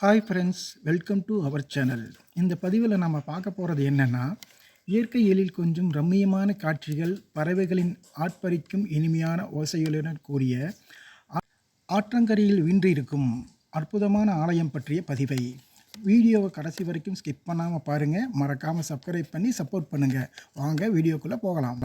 Hi friends welcome to our channel இந்த பதிவில் நம்ம பார்க்க போகிறது என்னென்னா இயற்கை எழில் கொஞ்சம் ரம்மியமான காட்சிகள் பறவைகளின் ஆட்பறிக்கும் இனிமையான ஓசைகளுடன் கூடிய ஆற்றங்கரையில் வீன்றிருக்கும் அற்புதமான ஆலயம் பற்றிய பதிவை. வீடியோவை கடைசி வரைக்கும் ஸ்கிப் பண்ணாமல் பாருங்கள் மறக்காமல் சப்ஸ்கிரைப் பண்ணி சப்போர்ட் பண்ணுங்கள் வாங்க வீடியோக்குள்ளே போகலாம்.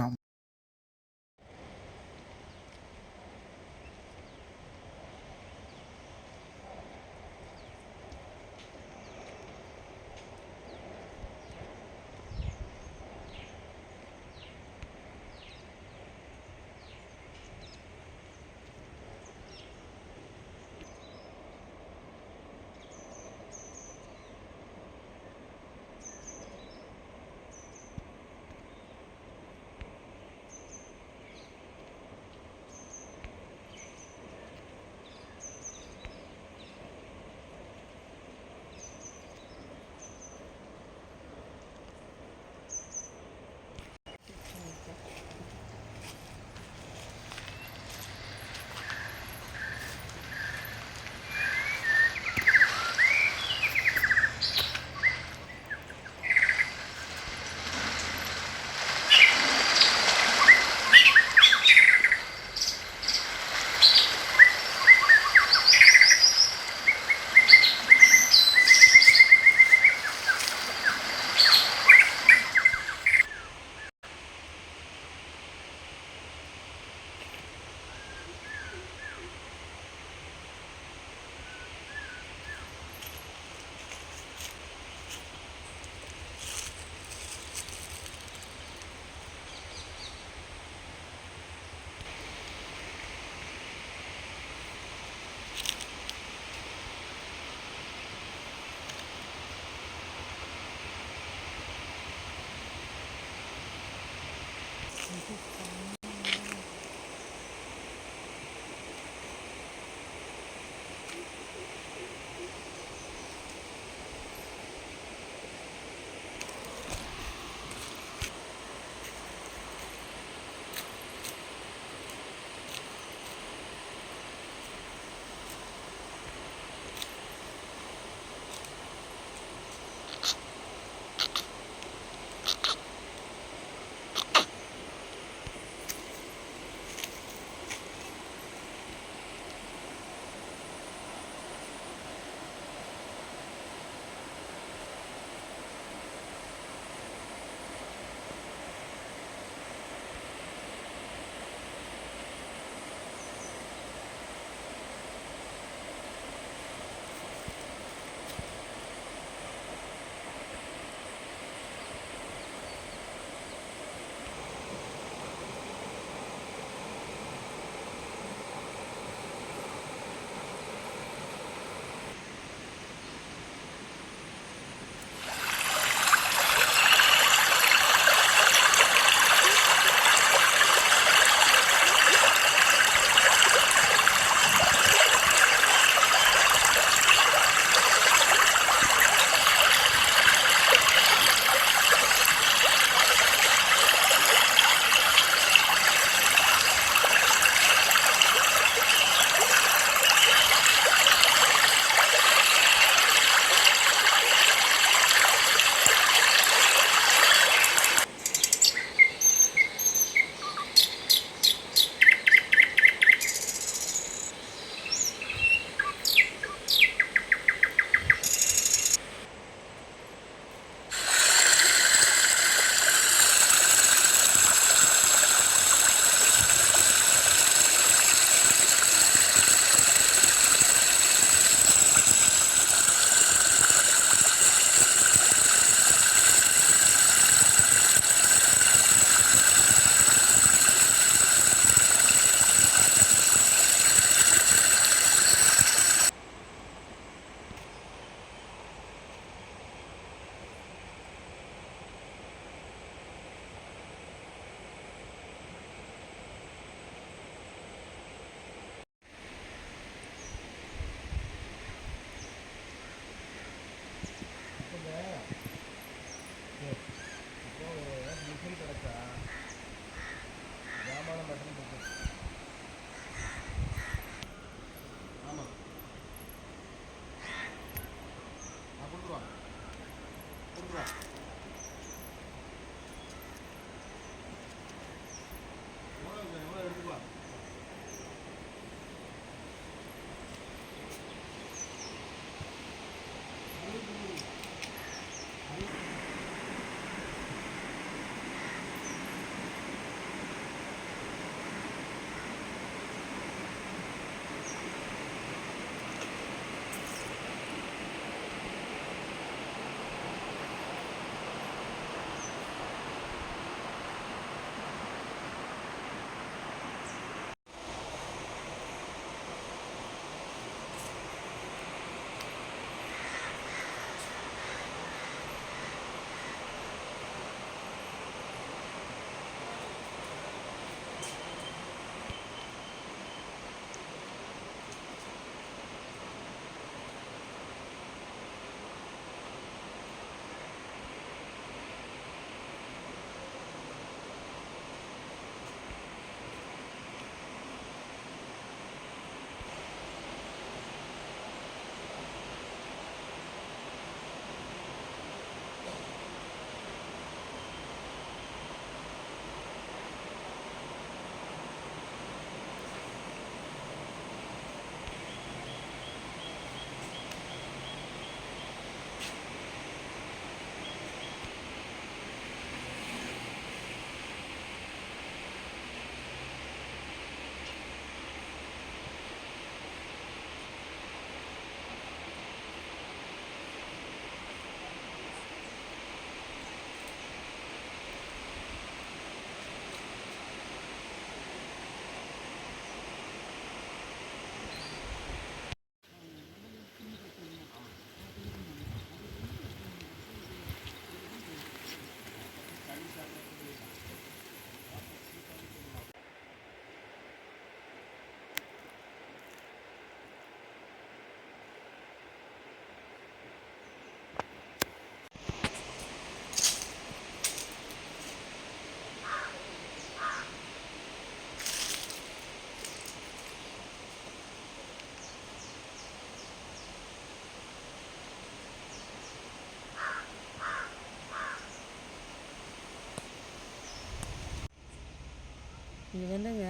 இது வந்துங்க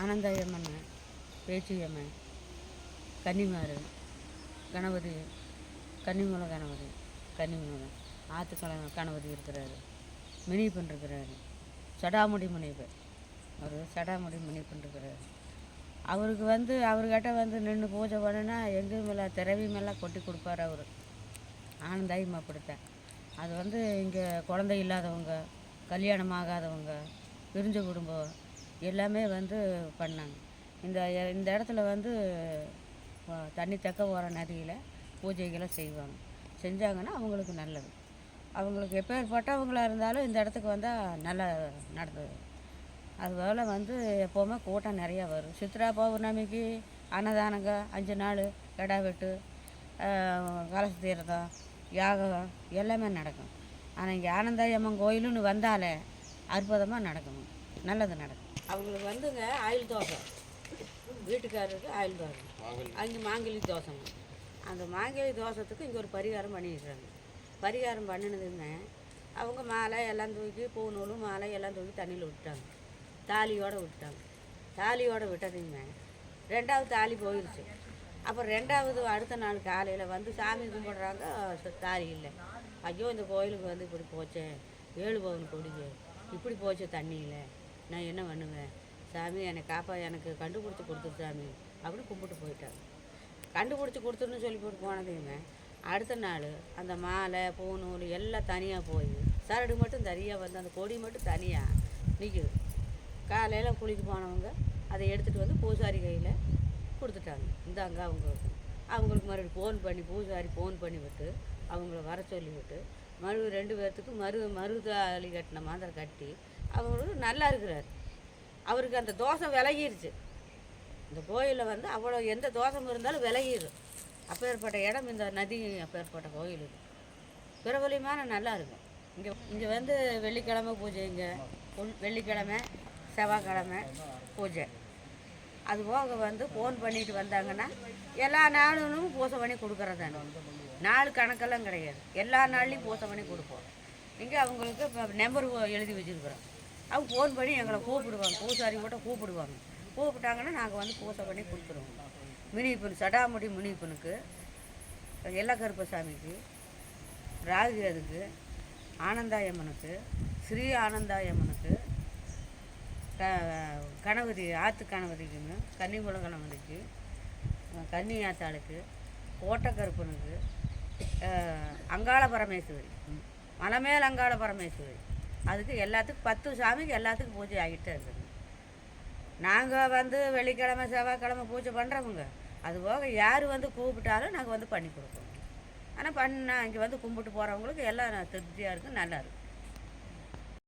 ஆனந்தாயம்மன் பேச்சியம்மன் கன்னிமாரு கணபதி கன்னிமூல கணபதி கன்னிமூலம் ஆற்றுக்கல கணபதி இருக்கிறாரு. மினி இருக்கிறாரு. சடாமுடி முனிவர். அவர் சடாமுடி முனிப்பன் இருக்கிறாரு. அவருக்கு வந்து அவர்கிட்ட வந்து நின்று பூஜை பண்ணுனா எங்கேயும் இல்லை திரவி மேலே கொட்டி கொடுப்பார் அவர். ஆனந்தாயும் அப்படித்தான். அது வந்து இங்கே குழந்தை இல்லாதவங்க கல்யாணம் ஆகாதவங்க பிரிஞ்ச குடும்பம் எல்லாமே வந்து பண்ணாங்க. இந்த இந்த இடத்துல வந்து தண்ணி தக்க போகிற நதியில் பூஜைகளை செய்வாங்க. செஞ்சாங்கன்னா அவங்களுக்கு நல்லது. அவங்களுக்கு எப்பேற்பட்டவங்களாக இருந்தாலும் இந்த இடத்துக்கு வந்தால் நல்லா நடந்தது. அதுபோல் வந்து எப்போவுமே கூட்டம் நிறையா வரும். சித்ரா பௌர்ணமிக்கு அன்னதானங்க அஞ்சு நாள் கிடா வெட்டு கலசு கலச தீர்த்தம் யாகம் எல்லாமே நடக்கும். ஆனால் இங்கே ஆனந்தாயம்மன் கோயிலுன்னு வந்தாலே அற்புதமாக நடக்கும். நல்லது நடக்கும். அவங்களுக்கு வந்துங்க ஆயில் தோசை. வீட்டுக்காரருக்கு ஆயில் தோசை. அங்கே மாங்கலி தோசைங்க அந்த மாங்கலி தோசத்துக்கு இங்கே ஒரு பரிகாரம் பண்ணிடுறாங்க. பரிகாரம் பண்ணினதுமே அவங்க மாலை எல்லாம் தூக்கி பூ நூல் மாலை எல்லாம் தூக்கி தண்ணியில் விட்டாங்க தாலியோடு விட்டாங்க தாலியோடு விட்டதுமே ரெண்டாவது தாலி போயிடுச்சு அப்புறம் ரெண்டாவது அடுத்த நாள் காலையில் வந்து சாமி கும்பிட்றாங்க. தாலி இல்லை. ஐயோ இந்த கோயிலுக்கு வந்து இப்படி போச்சே. ஏழு பவுன் கொடிங்க. இப்படி போச்சு தண்ணியில். நான் என்ன பண்ணுவேன்? சாமி என்னை காப்பா எனக்கு கண்டுபிடிச்சி கொடுத்துரு சாமி. அப்படின்னு கும்பிட்டு போயிட்டாங்க கண்டுபிடிச்சி கொடுத்துருன்னு சொல்லி போட்டு போனதையுங்க அடுத்த நாள் அந்த மாலை பூநூல் எல்லாம் தனியாக போய் சரடு மட்டும் தனியாக வந்து அந்த கொடி மட்டும் தனியாக நிற்குது காலையில் குளிக்க போனவங்க அதை எடுத்துகிட்டு வந்து பூசாரி கையில் கொடுத்துட்டாங்க. இந்தாங்க அவங்க அவங்களுக்கு மறுபடியும் ஃபோன் பண்ணி பூசாரி ஃபோன் பண்ணி விட்டு அவங்கள வர சொல்லிவிட்டு மறு ரெண்டு பேர்த்துக்கு மறு மருதாளி கட்டின மாதிரி கட்டி அவர் நல்லா இருக்கிறார். அவருக்கு அந்த தோசை விலகிருச்சு. இந்த கோயிலில் வந்து அவ்வளோ எந்த தோஷம் இருந்தாலும் விலகிடும் அப்பேற்பட்ட இடம் இந்த நதி அப்பேற்பட்ட கோயில் இது. பிரபலியமான நல்லா இருக்கும். இங்கே இங்கே வந்து வெள்ளிக்கிழமை இங்கே. பொல் வெள்ளிக்கிழமை செவ்வாய்க்கிழமை பூஜை. அது போக வந்து ஃபோன் பண்ணிட்டு வந்தாங்கன்னா எல்லா நாளும் பூசை பண்ணி கொடுக்குறது நாள் கணக்கெல்லாம் கிடையாது. எல்லா நாள்லேயும் பூசை பண்ணி கொடுப்போம். இங்கே அவங்களுக்கு இப்போ நம்பர் எழுதி வச்சுருக்குறோம். அவங்க ஃபோன் பண்ணி எங்களை கூப்பிடுவாங்க. பூசாரி கூட கூப்பிடுவாங்க. கூப்பிட்டாங்கன்னா நாங்கள் வந்து பூசை பண்ணி கொடுத்துருவோம். முனிப்பன் சடாமுடி முனிப்பனுக்கு எல்லக்கருப்பசாமிக்கு ராகுகேதுக்கு ஆனந்தாயம்மனுக்கு ஸ்ரீ ஆனந்தாயம்மனுக்கு க கணபதி ஆற்று கணபதிக்குன்னு கன்னிகுல கணபதிக்கு கன்னி ஆத்தாளுக்கு கோட்டக்கருப்பனுக்கு அங்காள பரமேஸ்வரி. மலமேல் அங்காள பரமேஸ்வரி. அதுக்கு எல்லாத்துக்கும் பத்து சாமிக்கு எல்லாத்துக்கும் பூஜை ஆகிட்டே இருக்குது. நாங்கள் வந்து வெள்ளிக்கிழமை செவ்வாய்க்கிழமை பூஜை பண்ணுறவங்க அது போக யார் வந்து கூப்பிட்டாலும் நாங்கள் வந்து பண்ணி கொடுப்போம். ஆனால் பண்ண இங்கே வந்து கும்பிட்டு போகிறவங்களுக்கு எல்லாம் திருப்தியாக இருக்கும் நல்லா இருக்கும்